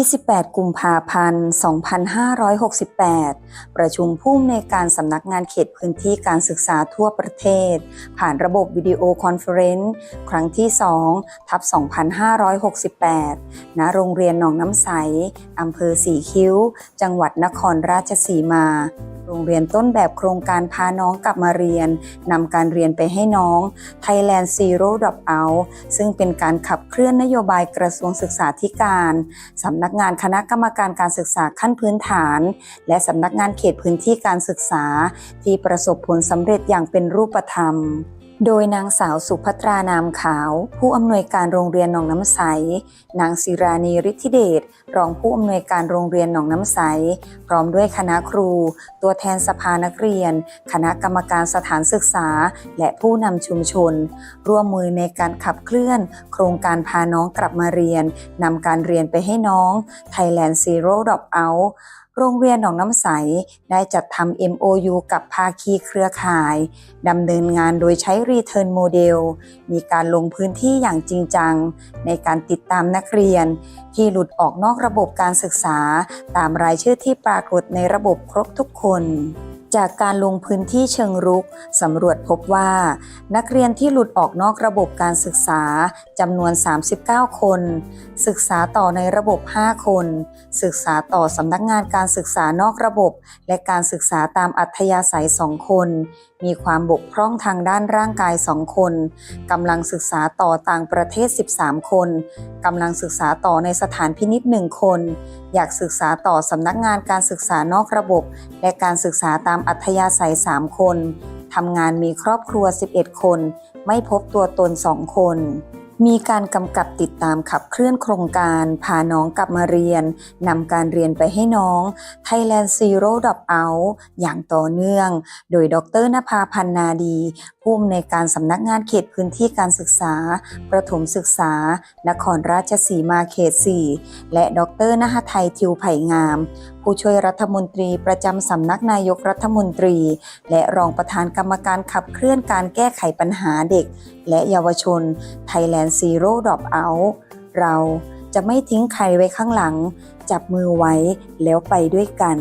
28 กุมภาพันธ์ 2568 ประชุมผู้อำนวยการสำนักงานเขตพื้นที่การศึกษาทั่วประเทศ ผ่านระบบวิดีโอคอนเฟอเรนซ์ครั้งที่ 2 ทับ 2568 ณ โรงเรียนหนองน้ำใส อำเภอสีคิ้ว จังหวัดนครราชสีมา โรงเรียนต้นแบบโครงการพาน้องกลับมาเรียน นำการเรียนไปให้น้อง Thailand Zero Drop Out ซึ่งเป็นการขับเคลื่อนนโยบายกระทรวงศึกษาธิการสำนักงานคณะกรรมการการศึกษาขั้นพื้นฐาน และสำนักงานเขตพื้นที่การศึกษา ที่ประสบผลสำเร็จอย่างเป็นรูปธรรม โดยนางสาวสุภัตรานามขาว ผู้อำนวยการโรงเรียนหนองน้ำใส นางศิรานีฤทธิเดชรองผู้อำนวยการโรงเรียนหนองน้ำใส พร้อมด้วยคณะครู ตัวแทนสภานักเรียน คณะกรรมการสถานศึกษา และผู้นำชุมชน ร่วมมือในการขับเคลื่อน โครงการพาน้องกลับมาเรียนนำการเรียนไปให้น้อง Thailand Zero Drop Out โรงเรียนหนองน้ำใส ได้จัดทำ MOU กับภาคีเครือข่ายดำเนินงานโดยใช้ Return Model มีการลงพื้นที่อย่างจริงจัง ในการติดตามนักเรียน ที่หลุดออกนอกระบบการศึกษา ตามรายชื่อที่ปรากฏในระบบครบทุกคน จากการลงพื้นที่เชิงรุกสำรวจพบว่า นักเรียนที่หลุดออกนอกระบบการศึกษาจำนวน 39 คน ศึกษาต่อในระบบ 5 คน ศึกษาต่อสำนักงานการศึกษานอกระบบ และการศึกษาตามอัธยาศัย 2 คน มีความบกพร่องทางด้านร่างกาย 2 คนกำลังศึกษาต่อต่างประเทศ 13 คนกำลังศึกษาต่อในสถานพินิษ1คน อยากศึกษาต่อสำนักงานการศึกษานอกระบบ และการศึกษาตามอัธยาศัย 3 คน ทำงานมีครอบครัว 11 คน ไม่พบตัวตน 2 คน มีการกำกับติดตามขับเคลื่อนโครงการ พาน้องกลับมาเรียนนำการเรียนไปให้น้อง Thailand Zero Drop Out อย่างต่อเนื่อง โดยดรนภาพันนาดี ผู้อำนวยการสำนักงานเขตพื้นที่การศึกษา ประถมศึกษา นครราชสีมาเขต 4 และดรนหไทยทิวไผ่งามผู้ช่วยรัฐมนตรีประจำสำนักนายกรัฐมนตรี และรองประธานกรรมการขับเคลื่อนการแก้ไขปัญหาเด็ก และเยาวชน Thailand Zero Drop Out เราจะไม่ทิ้งใครไว้ข้างหลัง จับมือไว้แล้วไปด้วยกัน